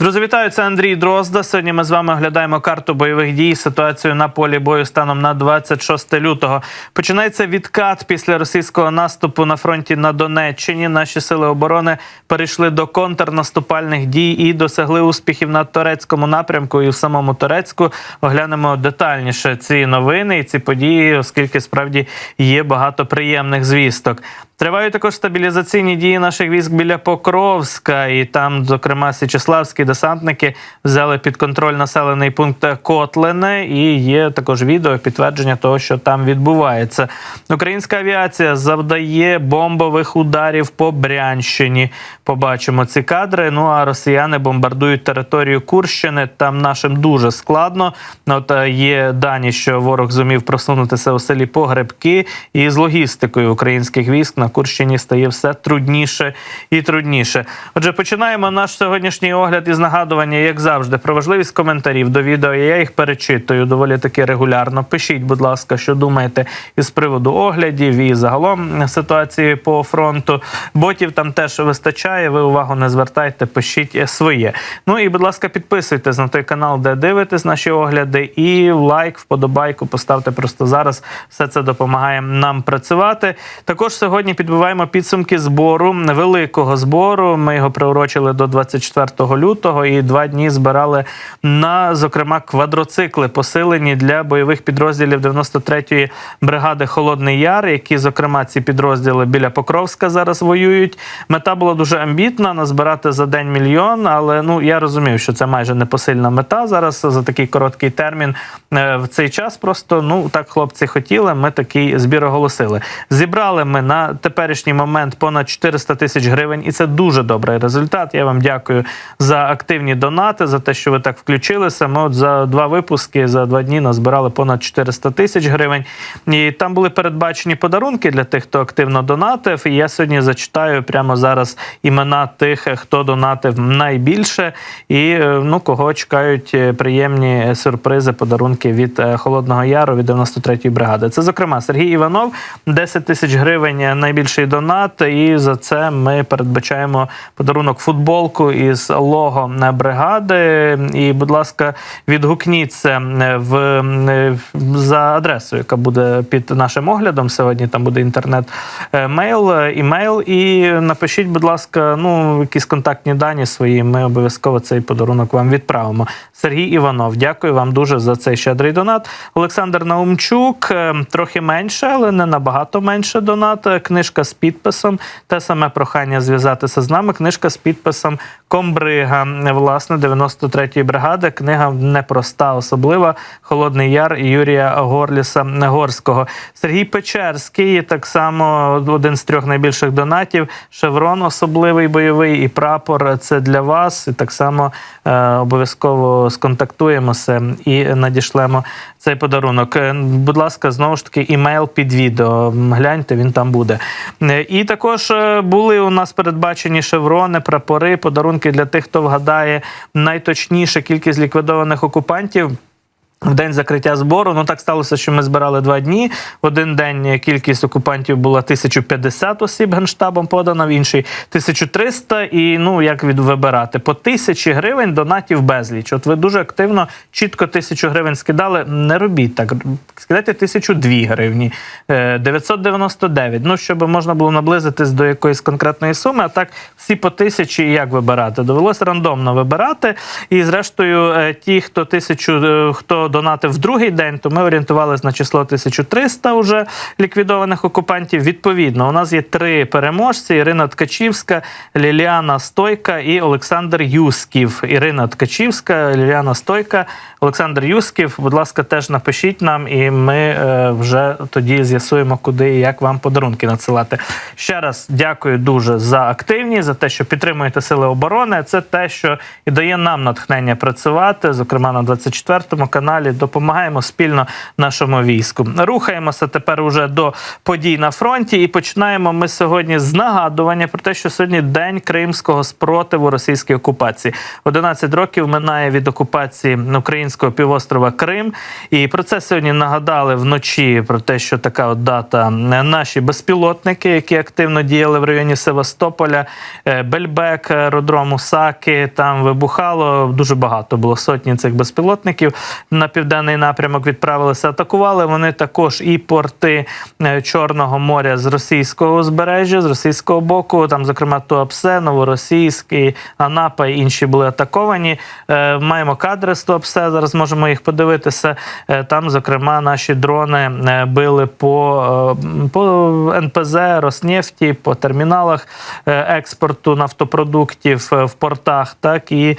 Друзі, вітаю, це Андрій Дрозда. Сьогодні ми з вами оглядаємо карту бойових дій, ситуацію на полі бою станом на 26 лютого. Починається відкат після російського наступу на фронті на Донеччині. Наші сили оборони перейшли до контрнаступальних дій і досягли успіхів на турецькому напрямку. І в самому Турецьку оглянемо детальніше ці новини і ці події, оскільки справді є багато приємних звісток. Тривають також стабілізаційні дії наших військ біля Покровська, і там, зокрема, січеславські десантники взяли під контроль населений пункт Котлине. І є також відео підтвердження того, що там відбувається. Українська авіація завдає бомбових ударів по Брянщині. Побачимо ці кадри. Ну а росіяни бомбардують територію Курщини. Там нашим дуже складно. От е, є дані, що ворог зумів просунутися у селі Погребки, і з логістикою українських військ на Курщині стає все трудніше і трудніше. Отже, починаємо наш сьогоднішній огляд із нагадування, як завжди, про важливість коментарів до відео. Я їх перечитую доволі таки регулярно. Пишіть, будь ласка, що думаєте із приводу оглядів і загалом ситуації по фронту. Ботів там теж вистачає. Ви увагу не звертайте, пишіть своє. Ну і будь ласка, підписуйтесь на той канал, де дивитесь наші огляди, і лайк, вподобайку поставте просто зараз. Все це допомагає нам працювати. Також сьогодні підбиваємо підсумки збору великого збору. Ми його приурочили до 24 лютого і два дні збирали на зокрема квадроцикли, посилені для бойових підрозділів 93-ї бригади Холодний Яр, які зокрема ці підрозділи біля Покровська зараз воюють. Мета була дуже амбітна назбирати за день мільйон. Але ну я розумів, що це майже непосильна мета зараз за такий короткий термін. Е, В цей час просто ну так хлопці хотіли. Ми такий збір оголосили. Зібрали ми на теперішній момент понад 400 тисяч гривень, і це дуже добрий результат. Я вам дякую за активні донати, за те, що ви так включилися. Ми от за два випуски за два дні назбирали понад 400 тисяч гривень. І там були передбачені подарунки для тих, хто активно донатив. І я сьогодні зачитаю прямо зараз імена тих, хто донатив найбільше, і е, ну кого чекають е, приємні сюрпризи, подарунки від е, Холодного Яру від 93-ї бригади. Це зокрема Сергій Іванов, 10 тисяч гривень найбільший донат. І за це ми передбачаємо подарунок футболку із лого е, бригади. І, будь ласка, відгукніться е, в е, за адресою, яка буде під нашим оглядом. Сьогодні там буде інтернет-мейл, е, імейл. І напишіть, будь ласка, ну якісь контактні дані свої. Ми обов'язково цей подарунок вам відправимо. Сергій Іванов, дякую вам дуже за цей щедрий донат. Олександр Наумчук, трохи менше, але не набагато менше донат. Книжка з підписом. Те саме прохання зв'язатися з нами. Книжка з підписом Комбрига, власне, 93-ї бригади. Книга непроста, особлива. Холодний Яр Юрія Горліса Горського. Сергій Печерський, так само один з трьох найбільших донатів. Шеврон особливий бойовий і прапор. Це для вас. І так само е, обов'язково сконтактуємося і надішлемо цей подарунок. Е, Будь ласка, знову ж таки, імейл під відео. Гляньте, він там буде. Е, І також е, були у нас передбачені шеврони, прапори, подарунки для тих, хто вгадає найточніше кількість ліквідованих окупантів. В день закриття збору ну так сталося, що ми збирали два дні. В один день кількість окупантів була 1050 осіб генштабом подана, в інший 1300. І ну як від вибирати по тисячі гривень донатів безліч. От ви дуже активно, чітко тисячу гривень скидали. Не робіть так. Скидайте тисячу дві гривні, Е, 999. Ну щоб можна було наблизитись до якоїсь конкретної суми. А так всі по тисячі як вибирати? Довелося рандомно вибирати. І зрештою, е, ті, хто тисячу, е, хто донатив в другий день, то ми орієнтувалися на число 1300 уже ліквідованих окупантів. Відповідно, у нас є три переможці: Ірина Ткачівська, Ліліана Стойка і Олександр Юсків. Ірина Ткачівська, Ліліана Стойка, Олександр Юсків. Будь ласка, теж напишіть нам, і ми е, вже тоді з'ясуємо, куди і як вам подарунки надсилати. Ще раз дякую дуже за активність, за те, що підтримуєте сили оборони. Це те, що і дає нам натхнення працювати, зокрема на 24 каналі. Каналі. Допомагаємо спільно нашому війську. Рухаємося тепер уже до подій на фронті, і починаємо ми сьогодні з нагадування про те, що сьогодні день кримського спротиву російській окупації. 11 років минає від окупації українського півострова Крим. І про це сьогодні нагадали вночі про те, що така от дата наші безпілотники, які активно діяли в районі Севастополя, е, Бельбек, аеродрому Саки. Там вибухало дуже багато було сотні цих безпілотників. На південний напрямок відправилися, атакували. Вони також і порти е, Чорного моря з російського узбережжя, з російського боку. Там, зокрема, Туапсе, Новоросійський, Анапа і інші були атаковані. Е, Маємо кадри з Туапсе. Зараз можемо їх подивитися. Е, Там, зокрема, наші дрони били по, по НПЗ, Роснефті, по терміналах експорту нафтопродуктів в портах. Так і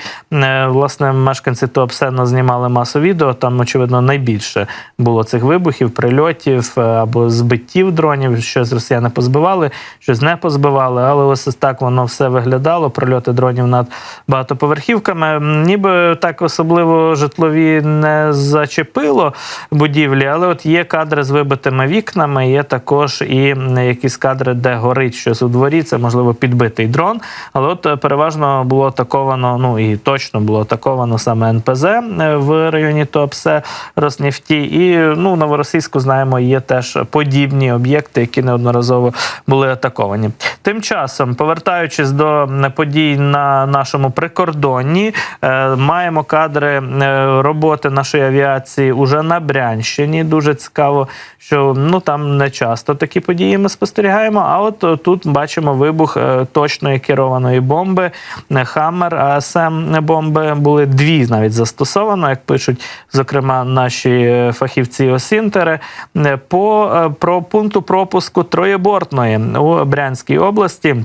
власне мешканці Туапсена знімали масу відео. Там, очевидно, найбільше було цих вибухів, прильотів е, або збиттів дронів. Щось росіяни позбивали, щось не позбивали. Але ось так воно все виглядало. Прильоти дронів над багатоповерхівками. Ніби так особливо житлові не зачепило будівлі, але от є кадри з вибитими вікнами. Є також і якісь кадри, де горить щось у дворі. Це можливо підбитий дрон. Але от е, переважно було атаковано. Ну і точно було атаковано саме НПЗ е, в районі Туапсе Роснефті. І ну новоросійську знаємо, є теж подібні об'єкти, які неодноразово були атаковані. Тим часом, повертаючись до подій на нашому прикордонні, е, маємо кадри е, роботи нашої авіації уже на Брянщині. Дуже цікаво, що ну там не часто такі події ми спостерігаємо. А от е, тут бачимо вибух е, точної керованої бомби. Е, Хаммер АСМ бомби були дві навіть застосовано, як пишуть зокрема наші е, фахівці Осінтери, е, по е, про пункту пропуску Троєбортної у Брянській області.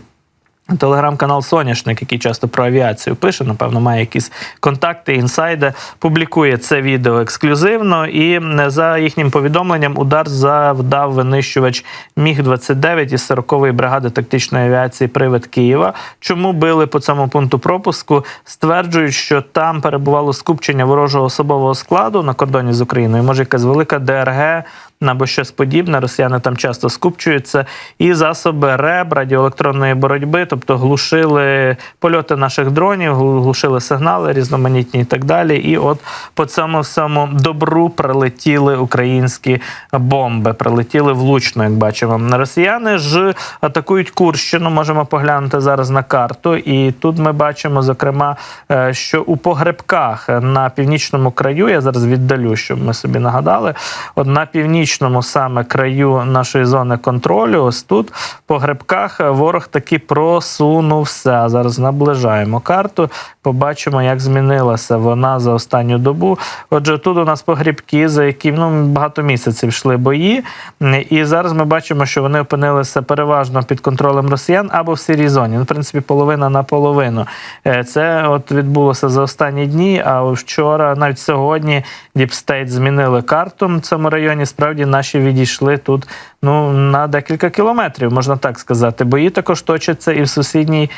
Телеграм-канал Соняшник, який часто про авіацію пише, напевно, має якісь контакти, інсайди, публікує це відео ексклюзивно. І м, за їхнім повідомленням удар завдав винищувач Міг-29 із 40-ї бригади тактичної авіації Привид Києва. Чому били по цьому пункту пропуску? Стверджують, що там перебувало скупчення ворожого особового складу на кордоні з Україною. Може, якась велика ДРГ або щось подібне. Росіяни там часто скупчуються, і засоби РЕБ, радіоелектронної боротьби, тобто глушили польоти наших дронів, глушили сигнали різноманітні і так далі. І от по цьому всьому добру прилетіли українські бомби, прилетіли влучно, як бачимо. Росіяни ж атакують Курщину. Можемо поглянути зараз на карту. І тут ми бачимо, зокрема, е, що у погребках на північному краю, я зараз віддалю, щоб ми собі нагадали, от на північному саме краю нашої зони контролю, ось тут в погребках ворог таки просунувся. Зараз наближаємо карту. Побачимо, як змінилася вона за останню добу. Отже, тут у нас погрібки, за які ну, багато місяців йшли бої. І зараз ми бачимо, що вони опинилися переважно під контролем росіян або в сірій зоні. Ну, в принципі, половина на половину. Е, Це от відбулося за останні дні. А вчора, навіть сьогодні, Діпстейт змінили карту в цьому районі. Справді наші відійшли тут ну на декілька кілометрів, можна так сказати. Бої також точаться і в сусідній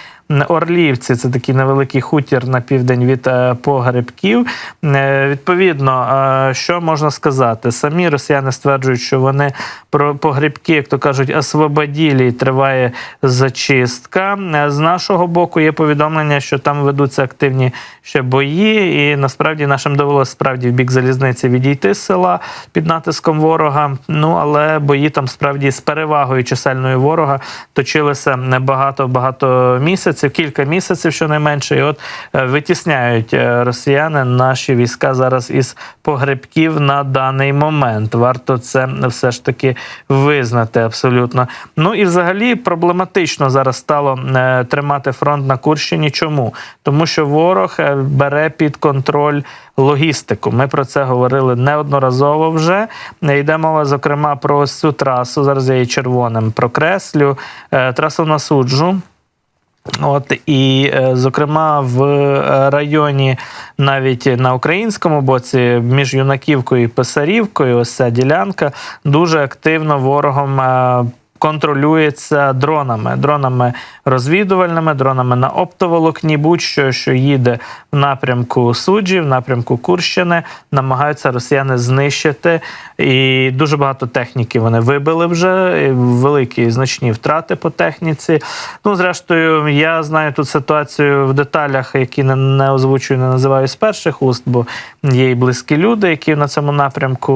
Орлівці. Це такий невеликий хутір на південь від е, погребків. Е, Відповідно, е, що можна сказати? Самі росіяни стверджують, що вони про погребки, як то кажуть, освободілі, і триває зачистка. З нашого боку є повідомлення, що там ведуться активні ще бої, і насправді нашим довелося справді в бік залізниці відійти з села під натиском ворога. Ну але бої там справді з перевагою чисельною ворога точилися багато багато місяців, кілька місяців, щонайменше. І от е, витісняють е, росіяни наші війська зараз із погребків на даний момент. Варто це все ж таки визнати абсолютно. Ну і взагалі проблематично зараз стало е, тримати фронт на Курщині. Чому? Тому що ворог бере під контроль логістику. Ми про це говорили неодноразово вже. Йде мова, зокрема, про ось цю трасу. Зараз я її червоним прокреслю. Трасу на суджу. От і е, зокрема в е, районі, навіть на українському боці, між юнаківкою і писарівкою, ось ця ділянка дуже активно ворогом. Контролюється дронами, дронами розвідувальними, дронами на оптоволокні, будь-що, що їде в напрямку суджі, в напрямку Курщини, намагаються росіяни знищити. І дуже багато техніки вони вибили вже. Великі значні втрати по техніці. Ну, зрештою, я знаю тут ситуацію в деталях, які не, не озвучую, не називаю з перших уст, бо є і близькі люди, які на цьому напрямку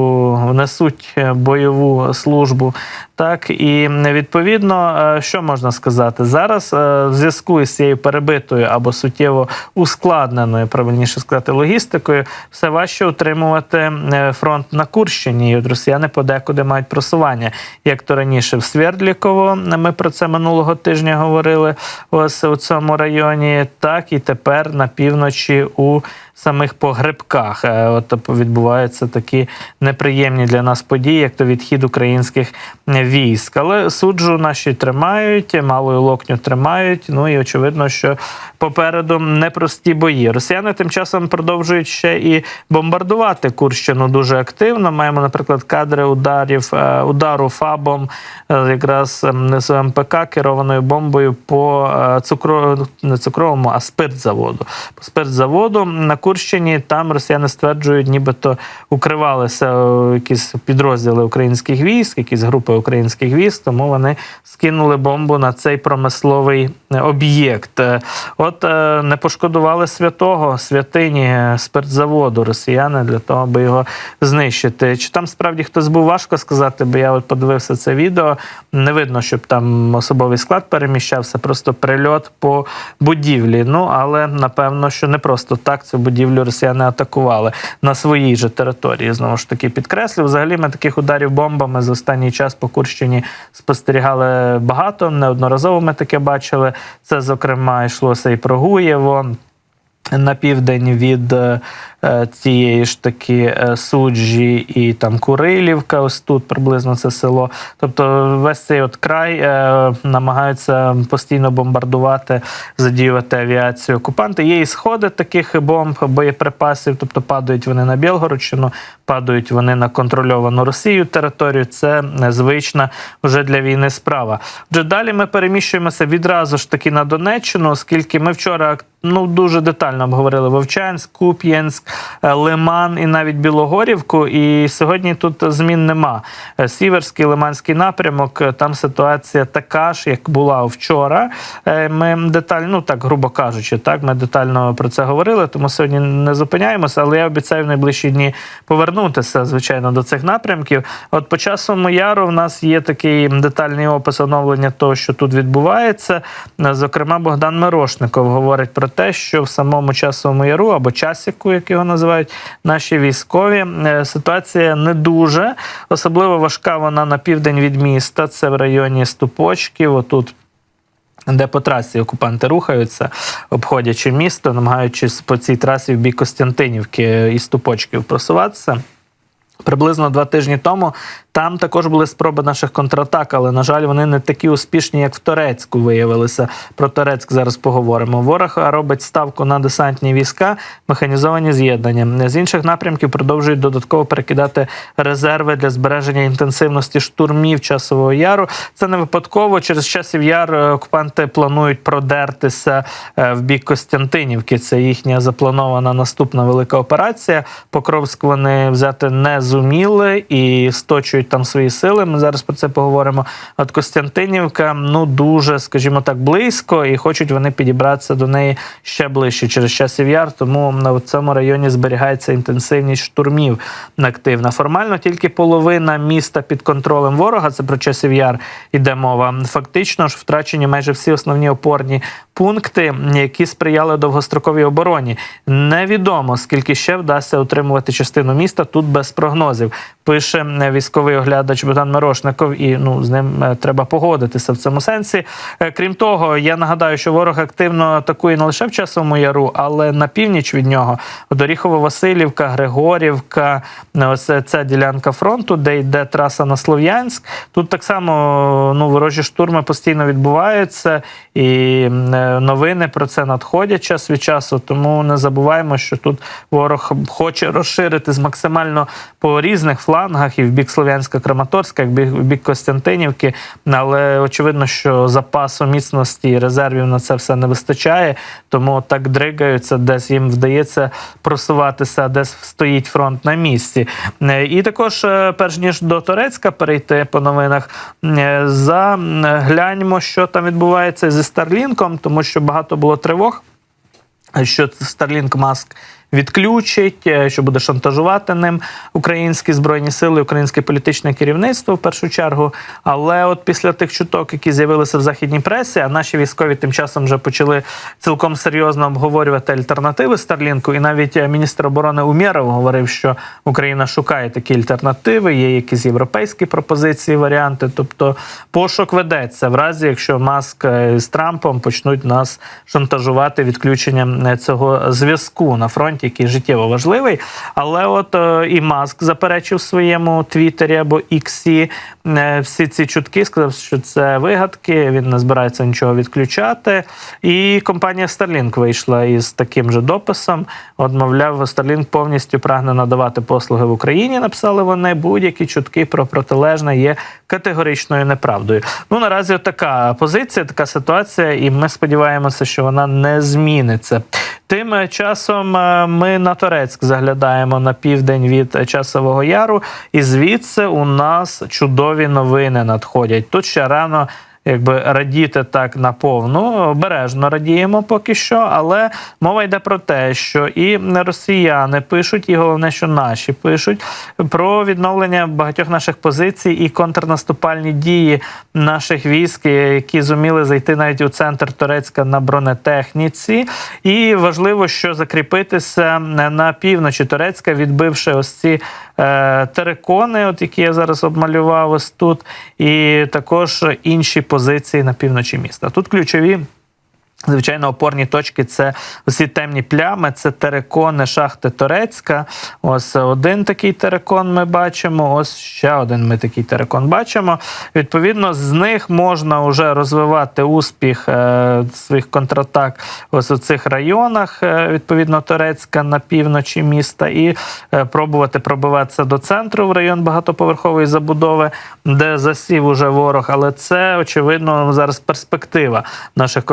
несуть е, бойову службу. Так і відповідно, е, що можна сказати зараз, е, в зв'язку з цією перебитою або суттєво ускладненою, правильніше сказати, логістикою, все важче утримувати е, фронт на Курщині. І от росіяни подекуди мають просування. Як то раніше в Свердліково, ми про це минулого тижня говорили ось у цьому районі, так і тепер на півночі у самих погребках. От відбуваються такі неприємні для нас події, як то відхід українських військ. Але суджу наші тримають, малою локню тримають. Ну і очевидно, що попереду непрості бої. Росіяни тим часом продовжують ще і бомбардувати Курщину дуже активно. Маємо, наприклад, кадри ударів е, удару ФАБом, е, якраз ем, з МПК керованою бомбою по е, цукро не цукровому, а спиртзаводу. По спиртзаводу на Курщині там росіяни стверджують, нібито укривалися якісь підрозділи українських військ, якісь групи українських військ, тому вони скинули бомбу на цей промисловий об'єкт. Е, От е, не пошкодували святого святині е, спиртзаводу росіяни для того, аби його знищити. Чи там справді хтось був важко сказати, бо я от подивився це відео. Не видно, щоб там особовий склад переміщався, просто прильот по будівлі. Ну але напевно, що не просто так цю будівлю росіяни атакували на своїй же території. Знову ж таки підкреслю. Взагалі ми таких ударів бомбами за останній час по Курщині спостерігали багато. Неодноразово ми таке бачили. Це, зокрема, йшлося і про Гуєво. На південь від е, е, ж таки е, суджі і там Курилівка, ось тут приблизно це село. Тобто весь цей от край намагаються постійно бомбардувати, задіювати авіацію окупанти. Є і сходи таких бомб, боєприпасів, тобто падають вони на Білгородщину, падають вони на контрольовану Росію територію. Це звична вже для війни справа. Отже, далі ми переміщуємося відразу ж таки на Донеччину, оскільки ми вчора ну дуже детально обговорили Вовчанськ, Куп'янськ, е, Лиман і навіть Білогорівку. І сьогодні тут змін нема. Е, Сіверський Лиманський напрямок. е, Там ситуація така ж, як була вчора. Ми детально, ну так грубо кажучи, так ми детально про це говорили. Тому сьогодні не зупиняємося. Але я обіцяю в найближчі дні повернутися, звичайно, до цих напрямків. От по часу яру в нас є такий детальний опис оновлення того, що тут відбувається. Зокрема, Богдан Мирошников говорить про те, що в самому часовому яру або часіку, як його називають наші військові, е, ситуація не дуже особливо важка вона на південь від міста. Це в районі Ступочків. Отут. Де по трасі окупанти рухаються, обходячи місто, намагаючись по цій трасі в бік Костянтинівки і Ступочків просуватися. Приблизно два тижні тому там також були спроби наших контратак, але на жаль, вони не такі успішні, як в Торецьку виявилися. Про Торецьк зараз поговоримо. Ворог робить ставку на десантні війська, механізовані з'єднання. З інших напрямків продовжують додатково перекидати резерви для збереження інтенсивності штурмів часового яру. Це не випадково. Через часів яр е, окупанти планують продертися е, в бік Костянтинівки. Це їхня запланована наступна велика операція. Покровськ вони взяти не зуміли і сточують там свої сили. Ми зараз про це поговоримо. От Костянтинівка, ну дуже, скажімо так, близько, і хочуть вони підібратися до неї ще ближче через часів яр. Тому на цьому районі зберігається інтенсивність штурмів активна. Формально тільки половина міста під контролем ворога. Це про часів яр іде мова. Фактично ж втрачені майже всі основні опорні пункти, які сприяли довгостроковій обороні. Невідомо скільки ще вдасться утримувати частину міста тут без прогнозів. Пише е, військовий оглядач Богдан Мирошников, і ну з ним е, треба погодитися в цьому сенсі. Е, Крім того, я нагадаю, що ворог активно атакує не лише в часовому яру, але на північ від нього Доріхово-Василівка, Григорівка. Ось ця ділянка фронту, де йде траса на Слов'янськ. Тут так само ну ворожі штурми постійно відбуваються, і новини про це надходять час від часу. Тому не забуваємо, що тут ворог хоче розширити з максимально по по різних флангах, і в бік Слов'янська Краматорська, і в бік, Костянтинівки. Але очевидно, що запасу міцності і резервів на це все не вистачає, тому так дригаються, десь їм вдається просуватися, десь стоїть фронт на місці. Е, І також, е, перш ніж до Торецька перейти по новинах, е, загляньмо, що там відбувається зі Старлінком, тому що багато було тривог що Starlink Маск відключить, е, що буде шантажувати ним українські збройні сили, українське політичне керівництво в першу чергу. Але от після тих чуток, які з'явилися в західній пресі, а наші військові тим часом вже почали цілком серйозно обговорювати альтернативи Старлінку. І навіть е, міністр оборони Умєров говорив, що Україна шукає такі альтернативи, є якісь європейські пропозиції, варіанти. Тобто пошук ведеться в разі, якщо Маск е, з Трампом почнуть нас шантажувати відключенням цього зв'язку на фронті, який життєво важливий. Але от е, і Маск заперечив своєму твіттері або іксі е, всі ці чутки, сказав, що це вигадки. Він не збирається нічого відключати. І компанія Starlink вийшла із таким же дописом. От, мовляв, Starlink повністю прагне надавати послуги в Україні. Написали вони будь-які чутки про протилежне є категоричною неправдою. Ну наразі така позиція, така ситуація, і ми сподіваємося, що вона не зміниться. Тим часом е, ми на Торецьк заглядаємо на південь від Часового Яру, і звідси у нас чудові новини надходять. Тут ще рано. Якби радіти так наповну, обережно радіємо поки що, але мова йде про те, що і росіяни пишуть, і головне, що наші пишуть про відновлення багатьох наших позицій і контрнаступальні дії наших військ, які зуміли зайти навіть у центр Турецька на бронетехніці. І важливо, що закріпитися на півночі Турецька, відбивши ось ці терикони, от які я зараз обмалював ось тут, і також інші позиції на півночі міста. Тут ключові. Звичайно, опорні точки це усі темні плями, це терикони шахти Торецька. Ось один такий терикон ми бачимо. Ось ще один ми такий терикон бачимо. Відповідно, з них можна вже розвивати успіх е, своїх контратак ось у цих районах, е, відповідно, Торецька на півночі міста, і е, пробувати пробиватися до центру в район багатоповерхової забудови, де засів уже ворог. Але це очевидно зараз перспектива наших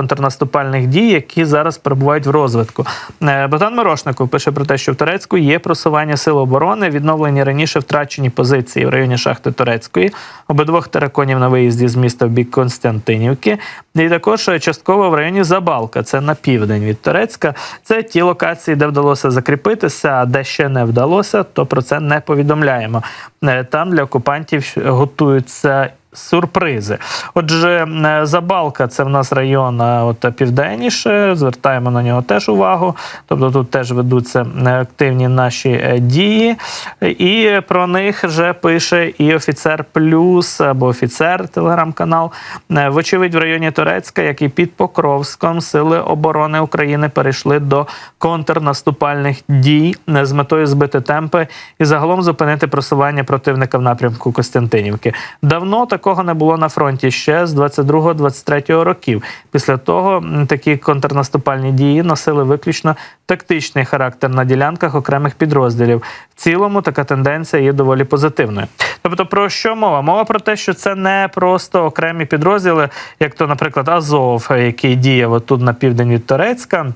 контрнаступальних дій, які зараз перебувають в розвитку. Е, Богдан Мирошников пише про те, що в Турецьку є просування сил оборони, відновлені раніше втрачені позиції в районі шахти Турецької, обидвох тераконів на виїзді з міста в бік Константинівки, і також частково в районі Забалка, це на південь від Турецька. Це ті локації, де вдалося закріпитися, а де ще не вдалося, то про це не повідомляємо. Е, Там для окупантів готуються сюрпризи. Отже, е, Забалка це в нас район е, от південніше. Звертаємо на нього теж увагу. Тобто тут теж ведуться е, активні наші е, дії. І про них вже пише і офіцер плюс або офіцер телеграм-канал. Е, Вочевидь, в районі Турецька, як і під Покровськом, сили оборони України перейшли до контрнаступальних дій е, з метою збити темпи і загалом зупинити просування противника в напрямку Костянтинівки. Давно такого не було на фронті ще з 22-23 років. Після того такі контрнаступальні дії носили виключно тактичний характер на ділянках окремих підрозділів. В цілому така тенденція є доволі позитивною. Тобто, про що мова? Мова про те, що це не просто окремі підрозділи, як то, наприклад, Азов, який діяв отут на південь від Турецька.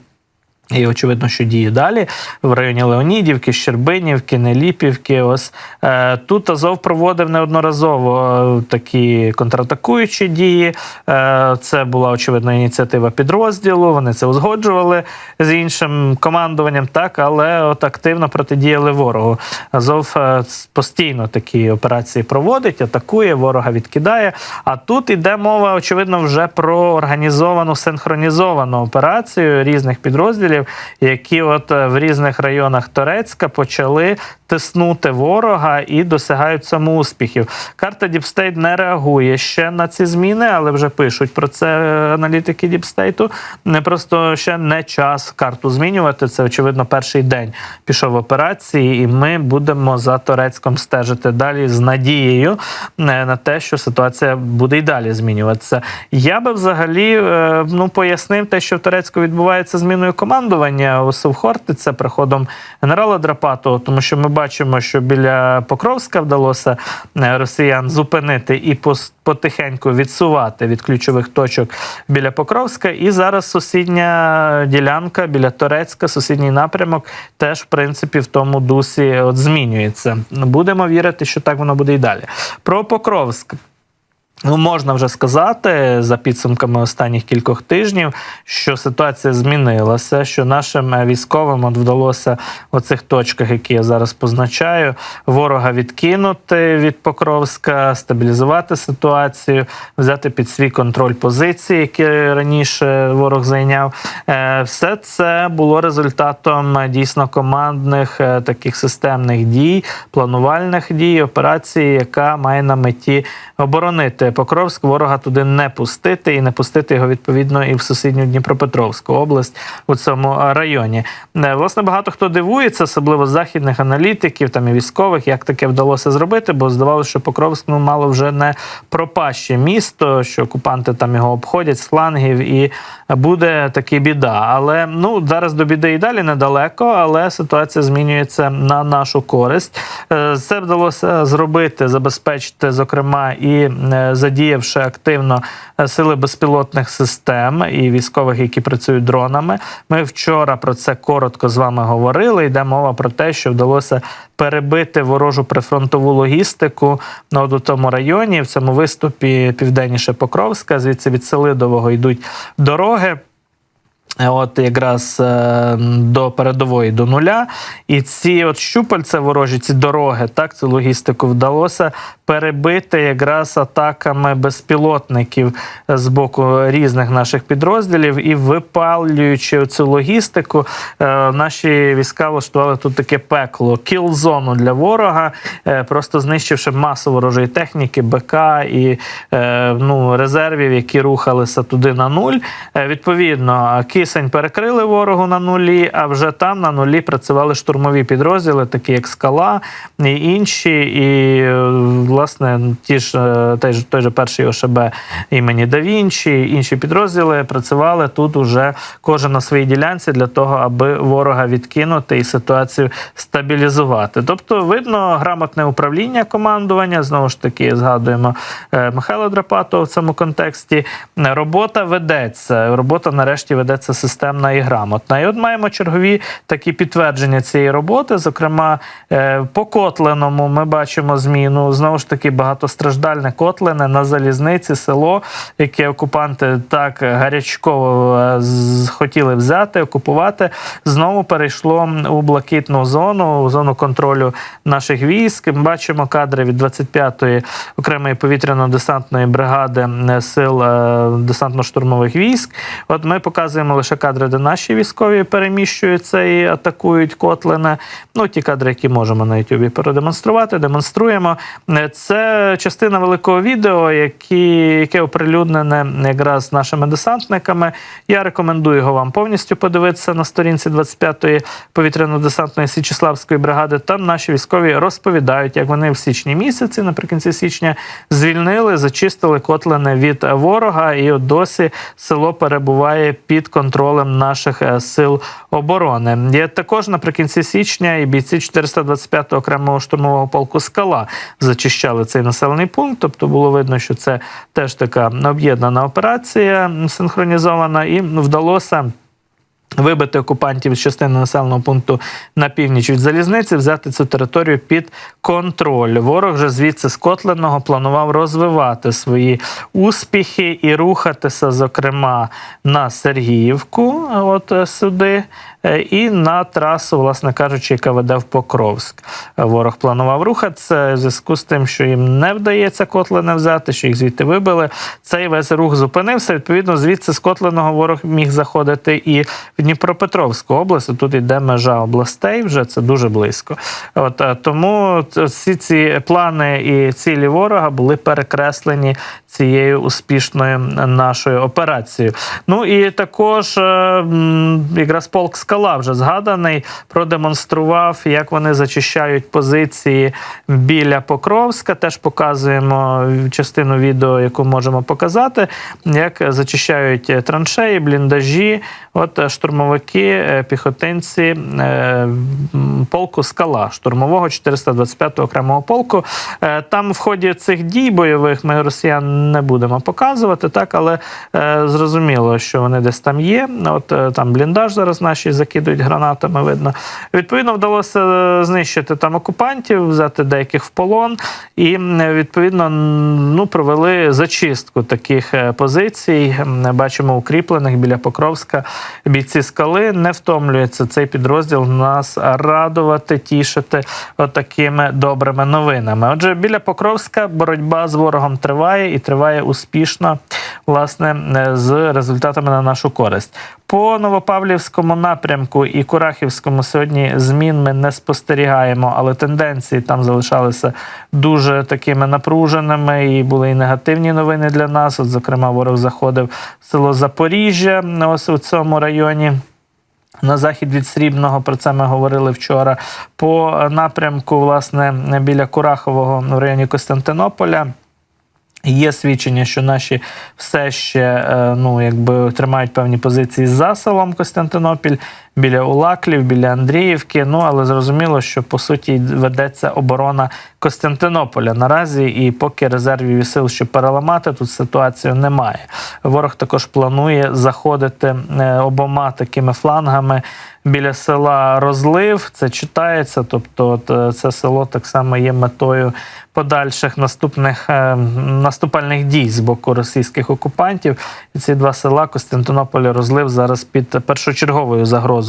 І очевидно, що діє далі в районі Леонідівки, Щербинівки, Неліпівки. Ось е, тут Азов проводив неодноразово е, такі контратакуючі дії. Е, це була очевидно ініціатива підрозділу. Вони це узгоджували з іншим командуванням, так але от активно протидіяли ворогу. Азов е, постійно такі операції проводить, атакує, ворога відкидає. А тут іде мова, очевидно, вже про організовану синхронізовану операцію різних підрозділів, які от е, в різних районах Турецька почали тиснути ворога і досягають самоуспіхів. Карта Діпстейт не реагує ще на ці зміни, але вже пишуть про це е, аналітики Діпстейту. Не просто ще не час карту змінювати. Це очевидно перший день пішов операції, і ми будемо за Турецьком стежити далі з надією е, на те, що ситуація буде й далі змінюватися. Я би взагалі ну пояснив те, що в Турецьку відбувається зміною командування. Командування ОСУ Хортиця приходом генерала Драпатого, тому що ми бачимо, що біля Покровська вдалося е, росіян зупинити і потихеньку відсувати від ключових точок біля Покровська. І зараз сусідня ділянка біля Торецька, сусідній напрямок, теж в принципі в тому дусі от змінюється. Будемо вірити, що так воно буде і далі. Про Покровськ. Ну, можна вже сказати за підсумками останніх кількох тижнів, що ситуація змінилася, що нашим е, військовим от вдалося в цих точках, які я зараз позначаю, ворога відкинути від Покровська, стабілізувати ситуацію, взяти під свій контроль позиції, які раніше ворог зайняв. Е, Все це було результатом е, дійсно командних таких системних дій, планувальних дій, операції, яка має на меті оборонити Покровськ, ворога туди не пустити і не пустити його відповідно і в сусідню Дніпропетровську область у цьому районі. Е, Власне, багато хто дивується, особливо західних аналітиків там і військових, як таке вдалося зробити, бо здавалося, що Покровськ ну, мало вже не пропаще місто, що окупанти там його обходять з флангів, і буде таки біда. Але ну зараз до біди і далі недалеко, але ситуація змінюється на нашу користь. Це вдалося зробити, забезпечити, зокрема, і е, задіявши активно е, сили безпілотних систем і військових, які працюють дронами. Ми вчора про це коротко з вами говорили. Йде мова про те, що вдалося перебити ворожу прифронтову логістику на от тому районі. В цьому виступі південніше Покровська, звідси від Селидового йдуть дороги. Е, От якраз е, до передової до нуля, і ці от щупальця ворожі, ці дороги, так цю логістику вдалося перебити якраз атаками безпілотників з боку різних наших підрозділів і випалюючи цю логістику, е, наші війська влаштували тут таке пекло, кіл-зону для ворога, е, просто знищивши масу ворожої техніки, БК і е, ну, резервів, які рухалися туди на нуль. Відповідно, кисень перекрили ворогу на нулі, а вже там на нулі працювали штурмові підрозділи, такі як скала і інші. І власне ті ж е, той ж той же перший ОШБ імені Да Вінчі, інші підрозділи працювали тут уже кожен на своїй ділянці для того, аби ворога відкинути і ситуацію стабілізувати. Тобто, видно грамотне управління командування. Знову ж таки, згадуємо е, Михайла Драпатова в цьому контексті. Робота ведеться. Робота нарешті ведеться системна і грамотна. І от маємо чергові такі підтвердження цієї роботи. Зокрема, е, по Котленому ми бачимо зміну. Знову ж таки, багатостраждальне Котлене на залізниці, село, яке окупанти так гарячково е, хотіли взяти, окупувати. Знову перейшло у блакитну зону, у зону контролю наших військ. Ми бачимо кадри від 25-ї окремої повітряно-десантної бригади е, сил е, десантно-штурмових військ. От ми показуємо лише кадри, де наші військові переміщуються і атакують Котлине. Ну, ті кадри, які можемо на Ютубі продемонструвати, демонструємо. Це частина великого відео, які, яке оприлюднене якраз нашими десантниками. Я рекомендую його вам повністю подивитися на сторінці 25-ї повітряно-десантної Січеславської бригади. Там наші військові розповідають, як вони в січні місяці, наприкінці січня, звільнили, зачистили Котлине від ворога, і от досі село перебуває під контролем наших е, сил оборони. Є також наприкінці січня і бійці 425-го окремого штурмового полку Скала зачищали цей населений пункт. Тобто було видно, що це теж така об'єднана операція синхронізована, і вдалося. Вибити окупантів з частини населеного пункту на північ від залізниці, взяти цю територію під контроль. Ворог же звідси з Котленого планував розвивати свої успіхи і рухатися, зокрема, на Сергіївку, от е, сюди, е, і на трасу, власне кажучи, яка веде в Покровськ. Е, Ворог планував рухатися в зв'язку з тим, що їм не вдається Котлене взяти, що їх звідти вибили. Цей весь рух зупинився. Відповідно, звідси з Котленого ворог міг заходити і в Дніпропетровську область. Тут йде межа областей, вже це дуже близько. От е, тому всі ці плани і цілі ворога були перекреслені цією успішною нашою операцією. Ну і також е, якраз полк скала вже згаданий, продемонстрував, як вони зачищають позиції біля Покровська. Теж показуємо частину відео, яку можемо показати, як зачищають траншеї, бліндажі. От е, штурмовики, е, піхотинці е, полку Скала, штурмового 425-го окремого полку. Е, Там в ході цих дій бойових ми росіян не будемо показувати, так, але е, зрозуміло, що вони десь там є. От е, там бліндаж зараз наші закидують гранатами, видно. Відповідно, вдалося е, знищити там окупантів, взяти деяких в полон, і відповідно ну, провели зачистку таких е, позицій. Бачимо укріплених біля Покровська бійці скали. Не втомлюється цей підрозділ нас радувати, тішити отакими добрими новинами. Отже, біля Покровська боротьба з ворогом триває і триває успішно, власне, е, з результатами на нашу користь. По Новопавлівському напрямку і Курахівському сьогодні змін ми не спостерігаємо, але тенденції там залишалися дуже такими напруженими, і були і негативні новини для нас. От, зокрема, ворог заходив в село Запоріжжя, ось у цьому районі. На захід від Срібного про це ми говорили вчора. По напрямку, власне, біля Курахового в районі Костянтинополя. Є свідчення, що наші все ще е, ну, якби тримають певні позиції за селом Костянтинопіль, біля Улаклів, біля Андріївки. Ну але зрозуміло, що по суті ведеться оборона Костянтинополя наразі, і поки резервів і сил, щоб переламати, тут ситуацію немає. Ворог також планує заходити е, обома такими флангами. Біля села Розлив це читається, тобто е, це село так само є метою подальших наступних е, наступальних дій з боку російських окупантів. І ці два села Костянтинополь Розлив зараз під першочерговою загрозою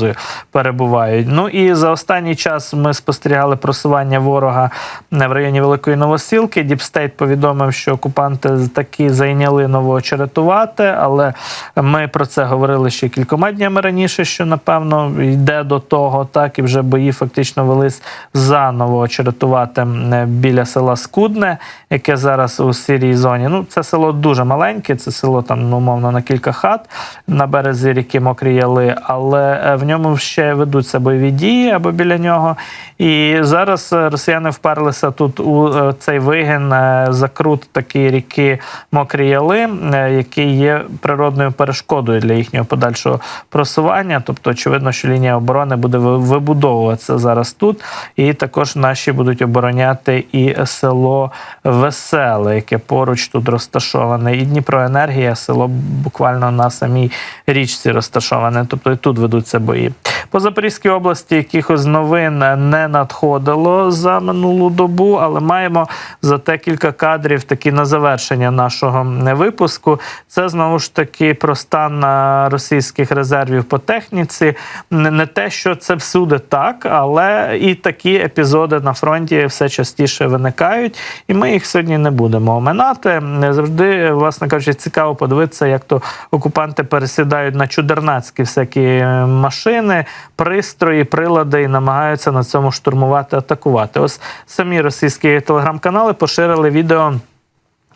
перебувають. Ну і за останній час ми спостерігали просування ворога в районі Великої Новосілки. Діпстейт повідомив, що окупанти таки зайняли Новоочеретувати, але ми про це говорили ще кількома днями раніше, що напевно йде до того, так і вже бої фактично велись за Новоочеретувати м, біля села Скудне, яке зараз у сірій зоні. Ну, це село дуже маленьке, це село там ну, умовно на кілька хат на березі ріки Мокрі Яли, але е, в ньому ще ведуться бойові дії або біля нього. І зараз е, росіяни вперлися тут у е, цей вигін, е, закрут такої ріки Мокрі Яли, який є природною перешкодою для їхнього подальшого просування. Тобто, очевидно, що лінія оборони буде вибудовуватися зараз тут. І також наші будуть обороняти і село Веселе, яке поруч тут розташоване, і Дніпроенергія, село буквально на самій річці розташоване. Тобто і тут ведуться бої. По Запорізькій області якихось новин не надходило за минулу добу, але маємо зате кілька кадрів такі на завершення нашого випуску. Це знову ж таки про стан е, російських резервів по техніці. Не те, що це всюди так, але і такі епізоди на фронті все частіше виникають, і ми їх сьогодні не будемо оминати. Завжди, власне кажучи, цікаво подивитися, як то окупанти пересідають на чудернацькі всякі е, машини, пристрої, прилади і намагаються на цьому штурмувати, атакувати. Ось самі російські телеграм-канали поширили відео.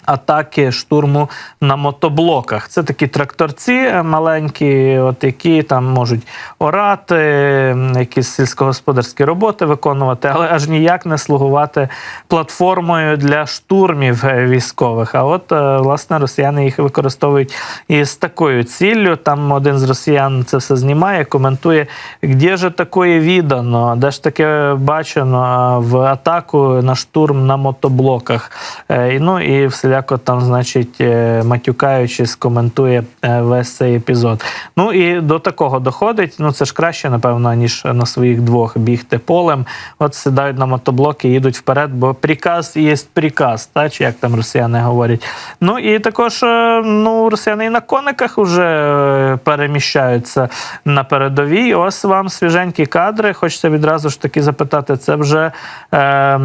Атаки штурму на мотоблоках. Це такі тракторці е, маленькі, от які там можуть орати, якісь сільськогосподарські роботи виконувати, але аж ніяк не слугувати платформою для штурмів е, військових. А от е, власне росіяни їх використовують із такою ціллю. Там один з росіян це все знімає, коментує, де ж таке відано, де ж таке бачено в атаку на штурм на мотоблоках. Е, і, Ну і всіляко там, значить, е, матюкаючись, коментує е, весь цей епізод. Ну і до такого доходить. Ну це ж краще, напевно, ніж на своїх двох бігти полем. От сідають на мотоблоки, їдуть вперед, бо приказ є приказ, та чи як там росіяни говорять. Ну і також е, ну, росіяни і на кониках вже переміщаються на передовій. Ось вам свіженькі кадри. Хочеться відразу ж таки запитати: це вже е,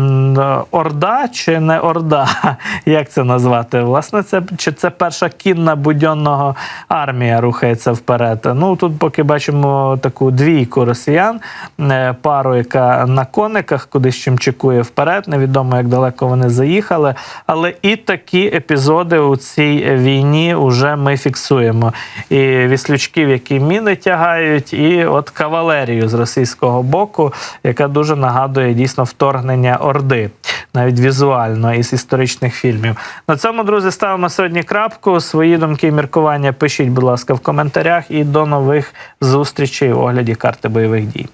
Орда чи не Орда? Як це називається? Назвати. Власне, це чи це перша кінна будьонного армія рухається вперед. Ну тут поки бачимо таку двійку росіян, е, пару, яка на кониках кудись чимчикує вперед. Невідомо як далеко вони заїхали. Але і такі епізоди у цій війні вже ми фіксуємо. І віслючків, які міни тягають, і от кавалерію з російського боку, яка дуже нагадує дійсно вторгнення Орди, навіть візуально із історичних фільмів. На цьому, друзі, ставимо сьогодні крапку. Свої думки і міркування пишіть, будь ласка, в коментарях. І до нових зустрічей у огляді карти бойових дій.